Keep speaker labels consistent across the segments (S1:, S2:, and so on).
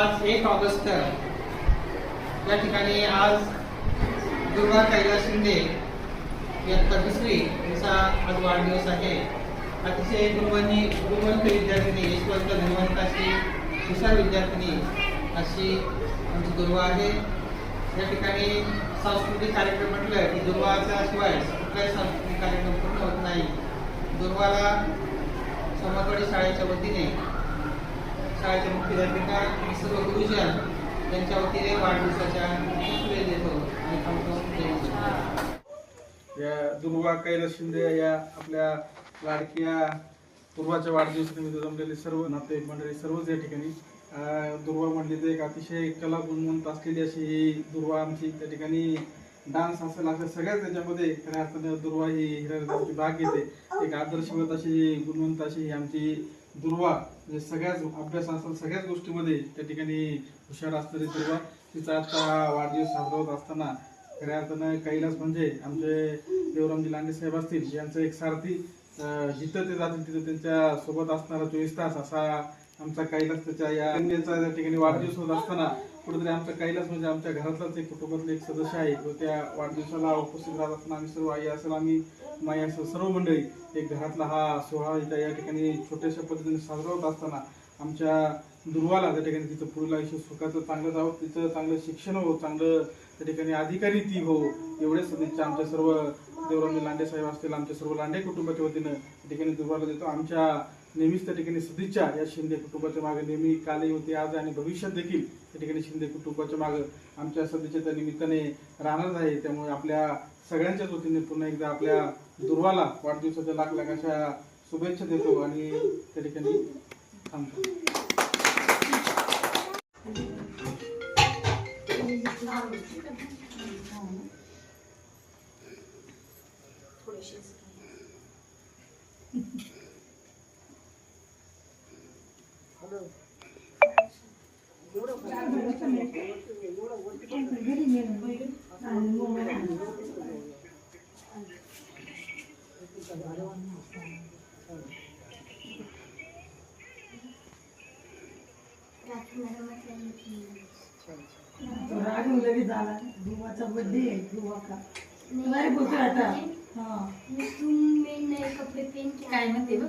S1: आज एक ऑगस्ट या ठिकाणी आज दुर्गा कैलास शिंदे इयत्ता दुसरी यांचा आज वाढदिवस आहे. अतिशय गुणवंती गुणवंत विद्यार्थिनी यशवंत गुणवंत अशी हुशार विद्यार्थिनी अशी आमची दुर्वा आहे. या ठिकाणी सांस्कृतिक कार्यक्रम म्हटलं की दुर्वाचा शिवाय कुठलाही सांस्कृतिक कार्यक्रम पूर्ण होत नाही. दुर्वाला समाजवाडी शाळेच्या वतीने शाळेच्या मुख्याध्यापिका आणि सर्व गुरुजन यांच्या वतीने वाढदिवसाच्या शुभेच्छा देतो आणि थांबतो
S2: या दुर्वा कैलास शिंदे या आपल्या लाडक्या पूर्वाच्या वाढदिवसानिमित्त जमलेले सर्व नातेवाईक मंडळी सर्वच या ठिकाणी दुर्वा म्हणली तर एक अतिशय कला गुणवंत असलेली अशी ही दुर्वा आमची त्या ठिकाणी डान्स असेल असं सगळ्याच त्याच्यामध्ये खऱ्या अर्थाने दुर्वा ही हिराची भाग घेते. एक आदर्शवत अशी गुणवंत अशी ही आमची दुर्वा म्हणजे सगळ्याच अभ्यास असेल सगळ्याच गोष्टीमध्ये त्या ठिकाणी हुशार असणारी दुर्वा तिचा आता वाढदिवस साजरा होत असताना खऱ्या अर्थानं कैलास म्हणजे आमचे देवरामजी लांडे साहेब असतील यांचं एक सारथी जिथं ते जातील तिथं त्यांच्यासोबत असणारा चोवीस तास असा आमचा कैलास त्याच्या या अन्यचा त्या ठिकाणी वाढदिवस होत असताना कुठेतरी आमचा कैलास म्हणजे आमच्या घरातलाच एक कुटुंबातले एक सदस्य आहे. तो त्या वाढदिवसाला उपस्थित राहत असताना आम्ही सर्व आई असेल आम्ही माई असेल सर्व मंडळी एक घरातला हा सोहळा इथं या ठिकाणी छोट्याशा पद्धतीने साजरा होत असताना आमच्या दुर्वाला त्या ठिकाणी तिचं पुढील आयुष्य सुखाचं चांगलं जावं तिचं चांगलं शिक्षण हो चांगलं त्या ठिकाणी अधिकारी ती हो एवढ्या सदिच्छा आमच्या सर्व देवरामी लांडे साहेब असतील आमच्या सर्व लांडे कुटुंबाच्या वतीनं त्या ठिकाणी दुर्वाला देतो. आमच्या नेहमीच त्या ठिकाणी सदिच्छा या शिंदे कुटुंबाच्या मागे नेहमी कालही होते आज आणि भविष्यात देखील त्या ठिकाणी शिंदे कुटुंबाच्या मागे आमच्या सदिच्छेच्या निमित्ताने राहणार आहे. त्यामुळे आपल्या सगळ्यांच्याच वतीने पुन्हा एकदा आपल्या दुर्वाला वाढदिवसाच्या लाख लाख अशा शुभेच्छा देतो आणि त्या ठिकाणी थांबतो.
S3: राग लगेच झाला बर्थडे आहे धुवाचा नाही बोलतो आता हा
S4: कपडे पेन
S5: काय म्हणते बघ?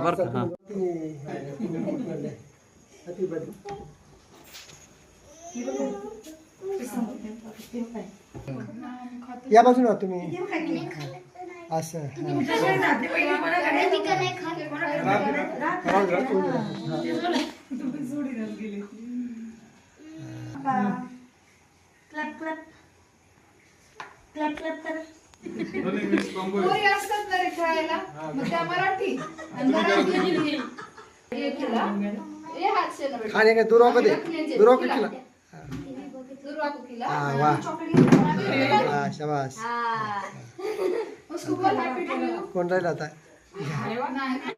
S6: राहू दे.
S3: तुम्ही सोडीनच गेले
S4: क्लॅप क्लॅप. क्लॅप क्लॅप कर.
S5: पोरी असतात ना रे खेळायला. मग त्या मराठी. आणि हिंदी. हे. हे.
S6: खाने का कधी केला.
S5: दुर्वा कुकीला.
S6: हा वा.
S5: चॉकलेट.
S6: हा शाबास.
S4: हा.
S5: उसको बोल happy to you.
S6: कोण राहिला आता?
S5: नाही.